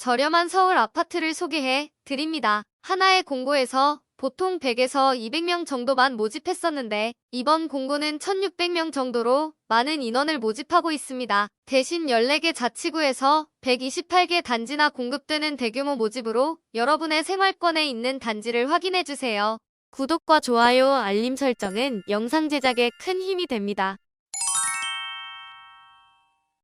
저렴한 서울 아파트를 소개해 드립니다. 하나의 공고에서 보통 100에서 200명 정도만 모집했었는데 이번 공고는 1600명 정도로 많은 인원을 모집하고 있습니다. 대신 14개 자치구에서 128개 단지나 공급되는 대규모 모집으로 여러분의 생활권에 있는 단지를 확인해 주세요. 구독과 좋아요, 알림 설정은 영상 제작에 큰 힘이 됩니다.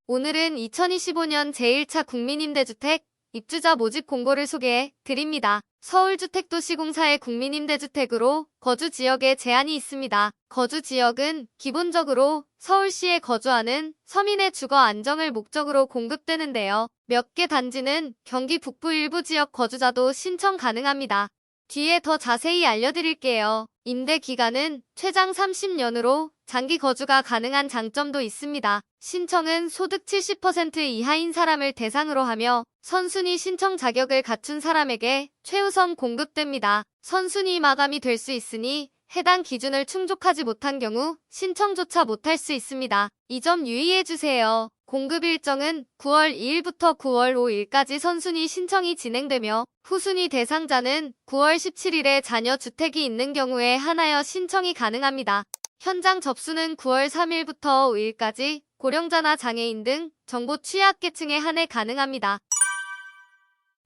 오늘은 2025년 제1차 국민임대주택 입주자 모집 공고를 소개해 드립니다. 서울주택도시공사의 국민임대주택으로 거주 지역에 제한이 있습니다. 거주 지역은 기본적으로 서울시에 거주하는 서민의 주거 안정을 목적으로 공급되는데요. 몇 개 단지는 경기 북부 일부 지역 거주자도 신청 가능합니다. 뒤에 더 자세히 알려드릴게요. 임대 기간은 최장 30년으로 장기 거주가 가능한 장점도 있습니다. 신청은 소득 70% 이하인 사람을 대상으로 하며 선순위 신청 자격을 갖춘 사람에게 최우선 공급됩니다. 선순위 마감이 될 수 있으니 해당 기준을 충족하지 못한 경우 신청조차 못할 수 있습니다. 이 점 유의해주세요. 공급 일정은 9월 2일부터 9월 5일까지 선순위 신청이 진행되며 후순위 대상자는 9월 17일에 자녀 주택이 있는 경우에 하나여 신청이 가능합니다. 현장 접수는 9월 3일부터 5일까지 고령자나 장애인 등 정보 취약계층에 한해 가능합니다.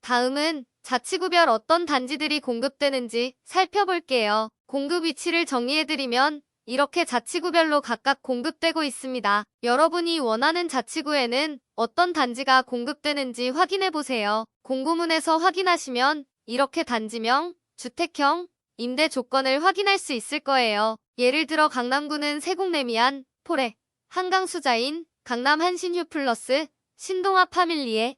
다음은 자치구별 어떤 단지들이 공급되는지 살펴볼게요. 공급 위치를 정리해드리면 이렇게 자치구별로 각각 공급되고 있습니다. 여러분이 원하는 자치구에는 어떤 단지가 공급되는지 확인해보세요. 공고문에서 확인하시면 이렇게 단지명, 주택형, 임대 조건을 확인할 수 있을 거예요. 예를 들어 강남구는 세곡레미안, 포레, 한강수자인, 강남 한신휴 플러스, 신동아 파밀리에,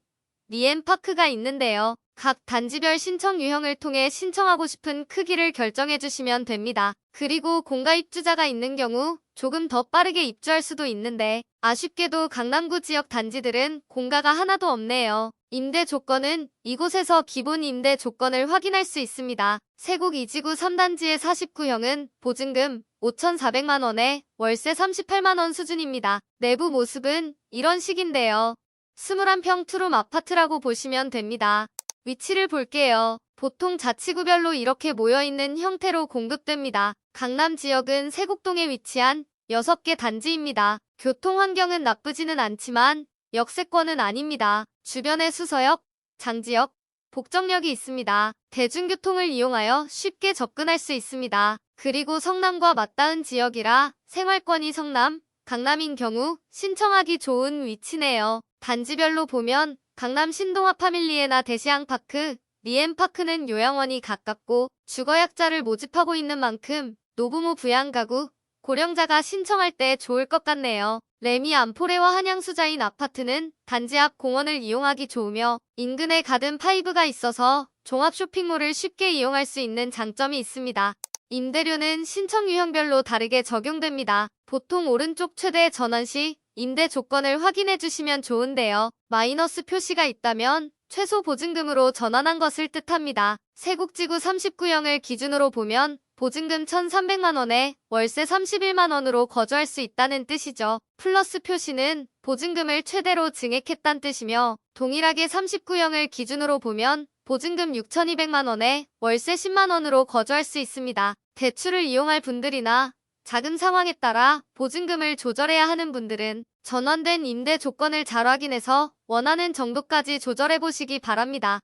리엠파크가 있는데요. 각 단지별 신청 유형을 통해 신청하고 싶은 크기를 결정해 주시면 됩니다. 그리고 공가 입주자가 있는 경우 조금 더 빠르게 입주할 수도 있는데 아쉽게도 강남구 지역 단지들은 공가가 하나도 없네요. 임대 조건은 이곳에서 기본 임대 조건을 확인할 수 있습니다. 세곡 이지구 3단지의 49형은 보증금 5,400만원에 월세 38만원 수준입니다. 내부 모습은 이런 식인데요. 21평 투룸 아파트라고 보시면 됩니다. 위치를 볼게요. 보통 자치구별로 이렇게 모여있는 형태로 공급됩니다. 강남 지역은 세곡동에 위치한 6개 단지입니다. 교통 환경은 나쁘지는 않지만 역세권은 아닙니다. 주변에 수서역, 장지역, 복정역이 있습니다. 대중교통을 이용하여 쉽게 접근할 수 있습니다. 그리고 성남과 맞닿은 지역이라 생활권이 성남, 강남인 경우 신청하기 좋은 위치네요. 단지별로 보면 강남 신동아 파밀리에나 대시양파크, 리엠파크는 요양원이 가깝고 주거약자를 모집하고 있는 만큼 노부모 부양가구, 고령자가 신청할 때 좋을 것 같네요. 레미 안포레와 한양수자인 아파트는 단지 앞 공원을 이용하기 좋으며 인근에 가든 파이브가 있어서 종합 쇼핑몰을 쉽게 이용할 수 있는 장점이 있습니다. 임대료는 신청 유형별로 다르게 적용됩니다. 보통 오른쪽 최대 전원 시 임대 조건을 확인해 주시면 좋은데요. 마이너스 표시가 있다면 최소 보증금으로 전환한 것을 뜻합니다. 세곡지구 39형을 기준으로 보면 보증금 1,300만원에 월세 31만원으로 거주할 수 있다는 뜻이죠. 플러스 표시는 보증금을 최대로 증액했단 뜻이며 동일하게 39형을 기준으로 보면 보증금 6,200만원에 월세 10만원으로 거주할 수 있습니다. 대출을 이용할 분들이나 자금 상황에 따라 보증금을 조절해야 하는 분들은 전환된 임대 조건을 잘 확인해서 원하는 정도까지 조절해 보시기 바랍니다.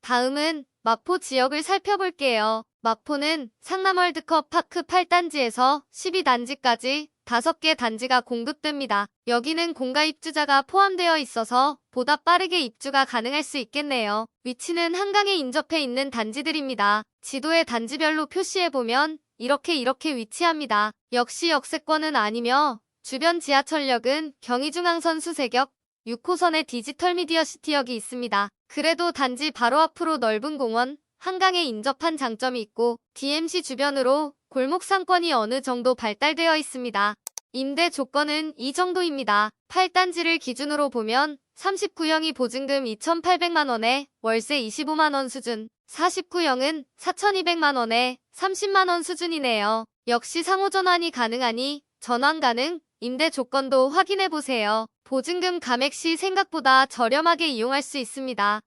다음은 마포 지역을 살펴볼게요. 마포는 상남 월드컵 파크 8단지에서 12단지까지 5개 단지가 공급됩니다. 여기는 공가 입주자가 포함되어 있어서 보다 빠르게 입주가 가능할 수 있겠네요. 위치는 한강에 인접해 있는 단지들입니다. 지도에 단지별로 표시해보면 이렇게 이렇게 위치합니다. 역시 역세권은 아니며 주변 지하철역은 경의중앙선 수세격, 6호선의 디지털 미디어 시티역이 있습니다. 그래도 단지 바로 앞으로 넓은 공원, 한강에 인접한 장점이 있고 DMC 주변으로 골목 상권이 어느 정도 발달되어 있습니다. 임대 조건은 이 정도입니다. 8단지를 기준으로 보면 39형이 보증금 2,800만원에 월세 25만원 수준, 49형은 4,200만원에 30만원 수준이네요. 역시 상호 전환이 가능하니 전환 가능, 임대 조건도 확인해 보세요. 보증금 감액 시 생각보다 저렴하게 이용할 수 있습니다.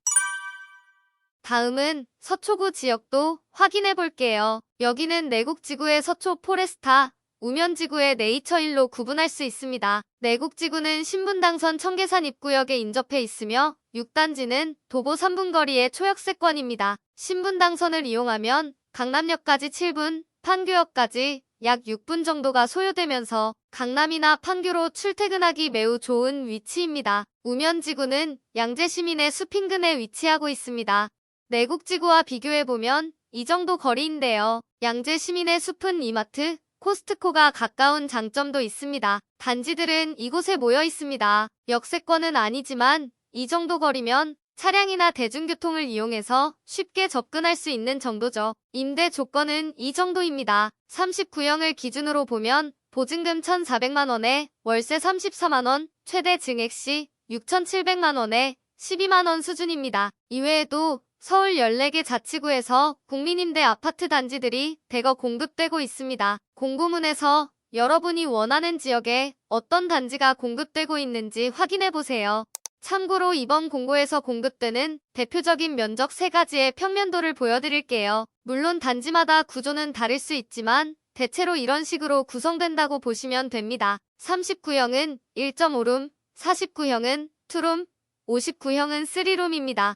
다음은 서초구 지역도 확인해 볼게요. 여기는 내곡지구의 서초 포레스타, 우면지구의 네이처일로 구분할 수 있습니다. 내곡지구는 신분당선 청계산 입구역에 인접해 있으며 6단지는 도보 3분 거리의 초역세권입니다. 신분당선을 이용하면 강남역까지 7분, 판교역까지 약 6분 정도가 소요되면서 강남이나 판교로 출퇴근하기 매우 좋은 위치입니다. 우면지구는 양재시민의 숲 인근에 위치하고 있습니다. 내국지구와 비교해보면 이 정도 거리인데요. 양재 시민의 숲은 이마트, 코스트코가 가까운 장점도 있습니다. 단지들은 이곳에 모여 있습니다. 역세권은 아니지만 이 정도 거리면 차량이나 대중교통을 이용해서 쉽게 접근할 수 있는 정도죠. 임대 조건은 이 정도입니다. 39형을 기준으로 보면 보증금 1,400만원에 월세 34만원, 최대 증액 시 6,700만원에 12만원 수준입니다. 이외에도 서울 14개 자치구에서 국민임대 아파트 단지들이 대거 공급되고 있습니다. 공고문에서 여러분이 원하는 지역에 어떤 단지가 공급되고 있는지 확인해 보세요. 참고로 이번 공고에서 공급되는 대표적인 면적 3가지의 평면도를 보여드릴게요. 물론 단지마다 구조는 다를 수 있지만 대체로 이런 식으로 구성된다고 보시면 됩니다. 39형은 1.5룸, 49형은 2룸, 59형은 3룸입니다.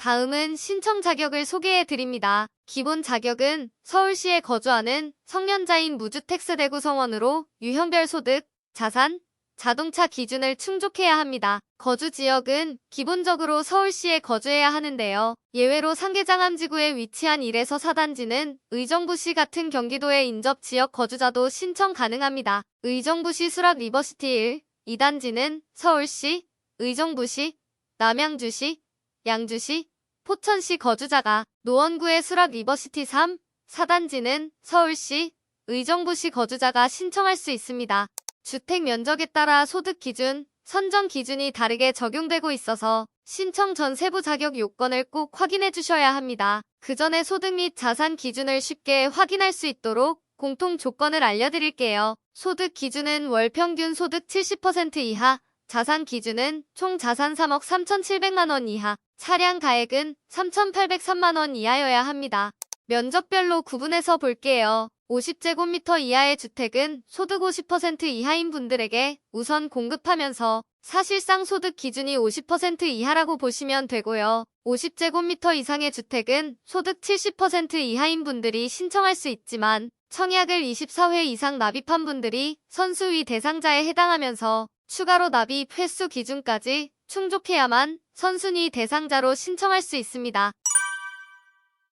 다음은 신청 자격을 소개해 드립니다. 기본 자격은 서울시에 거주하는 성년자인 무주택 세대 구성원으로 유형별 소득, 자산, 자동차 기준을 충족해야 합니다. 거주 지역은 기본적으로 서울시에 거주해야 하는데요. 예외로 상계장암지구에 위치한 1에서 4단지는 의정부시 같은 경기도의 인접 지역 거주자도 신청 가능합니다. 의정부시 수락 리버시티 1, 2단지는 서울시, 의정부시, 남양주시, 양주시, 포천시 거주자가 노원구의 수락 리버시티 3, 4단지는 서울시, 의정부시 거주자가 신청할 수 있습니다. 주택 면적에 따라 소득 기준, 선정 기준이 다르게 적용되고 있어서 신청 전 세부 자격 요건을 꼭 확인해 주셔야 합니다. 그 전에 소득 및 자산 기준을 쉽게 확인할 수 있도록 공통 조건을 알려드릴게요. 소득 기준은 월 평균 소득 70% 이하, 자산 기준은 총 자산 3억 3,700만원 이하, 차량 가액은 3,803만원 이하여야 합니다. 면적별로 구분해서 볼게요. 50제곱미터 이하의 주택은 소득 50% 이하인 분들에게 우선 공급하면서 사실상 소득 기준이 50% 이하라고 보시면 되고요. 50제곱미터 이상의 주택은 소득 70% 이하인 분들이 신청할 수 있지만 청약을 24회 이상 납입한 분들이 선수위 대상자에 해당하면서 추가로 납입 횟수 기준까지 충족해야만 선순위 대상자로 신청할 수 있습니다.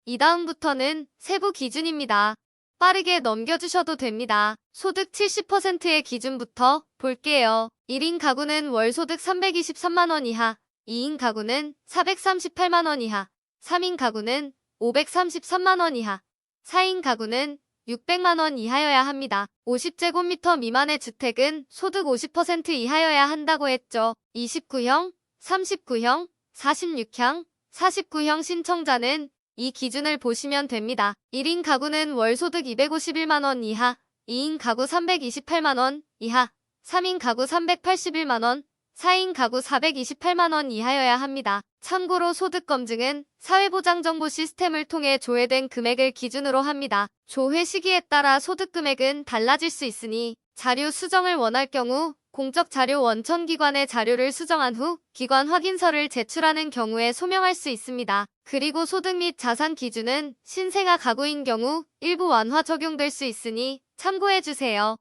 이 다음부터는 세부 기준입니다. 빠르게 넘겨주셔도 됩니다. 소득 70%의 기준부터 볼게요. 1인 가구는 월 소득 323만원 이하, 2인 가구는 438만원 이하, 3인 가구는 533만원 이하, 4인 가구는 600만원 이하여야 합니다. 50제곱미터 미만의 주택은 소득 50% 이하여야 한다고 했죠. 29형, 39형, 46형, 49형 신청자는 이 기준을 보시면 됩니다. 1인 가구는 월 소득 251만원 이하, 2인 가구 328만원 이하, 3인 가구 381만원, 4인 가구 428만원 이하여야 합니다. 참고로 소득 검증은 사회보장정보 시스템을 통해 조회된 금액을 기준으로 합니다. 조회 시기에 따라 소득 금액은 달라질 수 있으니 자료 수정을 원할 경우 공적 자료 원천 기관에 자료를 수정한 후 기관 확인서를 제출하는 경우에 소명할 수 있습니다. 그리고 소득 및 자산 기준은 신생아 가구인 경우 일부 완화 적용될 수 있으니 참고해 주세요.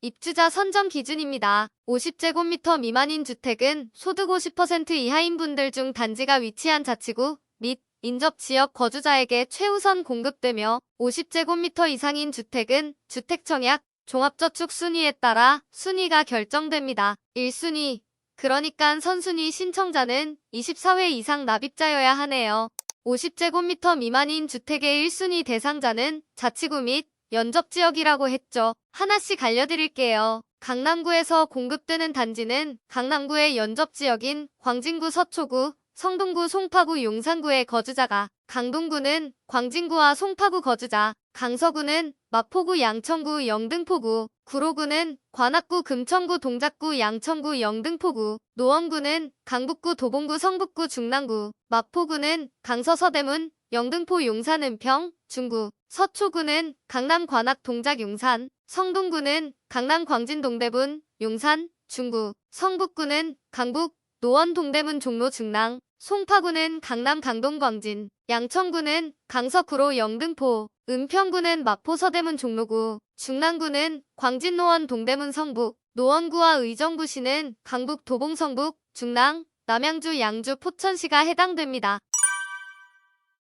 입주자 선정 기준입니다. 50제곱미터 미만인 주택은 소득 50% 이하인 분들 중 단지가 위치한 자치구 및 인접 지역 거주자에게 최우선 공급되며 50제곱미터 이상인 주택은 주택청약, 종합저축 순위에 따라 순위가 결정됩니다. 1순위, 그러니까 선순위 신청자는 24회 이상 납입자여야 하네요. 50제곱미터 미만인 주택의 1순위 대상자는 자치구 및 연접 지역이라고 했죠. 하나씩 알려드릴게요. 강남구에서 공급되는 단지는 강남구의 연접 지역인 광진구 서초구, 성동구 송파구 용산구의 거주자가 강동구는 광진구와 송파구 거주자, 강서구는 마포구, 양천구, 영등포구, 구로구는 관악구, 금천구, 동작구, 양천구, 영등포구, 노원구는 강북구, 도봉구, 성북구, 중랑구, 마포구는 강서, 서대문, 영등포, 용산, 은 평, 중구, 서초구는 강남, 관악, 동작, 용산, 성동구는 강남, 광진, 동대문, 용산, 중구, 성북구는 강북, 노원, 동대문, 종로, 중랑, 송파구는 강남, 강동, 광진, 양천구는 강서, 구로, 영등포, 은평구는 마포, 서대문, 종로구, 중랑구는 광진, 노원, 동대문, 성북, 노원구와 의정부시는 강북, 도봉, 성북, 중랑, 남양주, 양주, 포천시가 해당됩니다.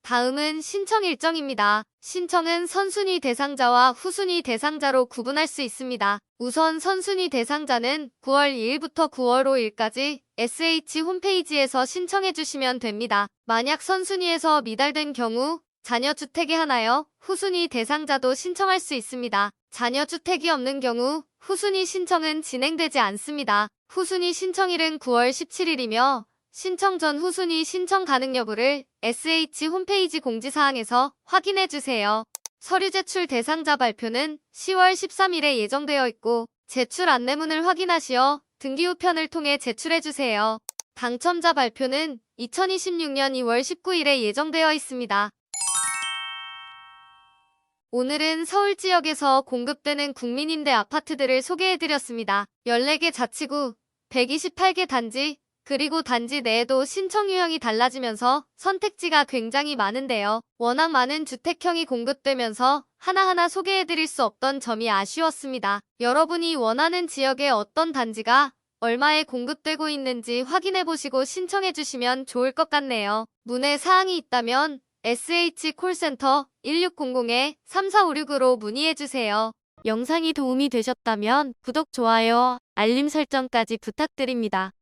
다음은 신청 일정입니다. 신청은 선순위 대상자와 후순위 대상자로 구분할 수 있습니다. 우선 선순위 대상자는 9월 2일부터 9월 5일까지 SH 홈페이지에서 신청해 주시면 됩니다. 만약 선순위에서 미달된 경우 자녀 주택이 하나여 후순위 대상자도 신청할 수 있습니다. 자녀 주택이 없는 경우 후순위 신청은 진행되지 않습니다. 후순위 신청일은 9월 17일이며 신청 전 후순위 신청 가능 여부를 SH 홈페이지 공지사항에서 확인해 주세요. 서류 제출 대상자 발표는 10월 13일에 예정되어 있고 제출 안내문을 확인하시어 등기 우편을 통해 제출해 주세요. 당첨자 발표는 2026년 2월 19일에 예정되어 있습니다. 오늘은 서울 지역에서 공급되는 국민임대 아파트들을 소개해드렸습니다. 14개 자치구, 128개 단지, 그리고 단지 내에도 신청 유형이 달라지면서 선택지가 굉장히 많은데요. 워낙 많은 주택형이 공급되면서 하나하나 소개해드릴 수 없던 점이 아쉬웠습니다. 여러분이 원하는 지역에 어떤 단지가 얼마에 공급되고 있는지 확인해보시고 신청해주시면 좋을 것 같네요. 문의 사항이 있다면 SH 콜센터 1600-3456으로 문의해주세요. 영상이 도움이 되셨다면 구독, 좋아요, 알림 설정까지 부탁드립니다.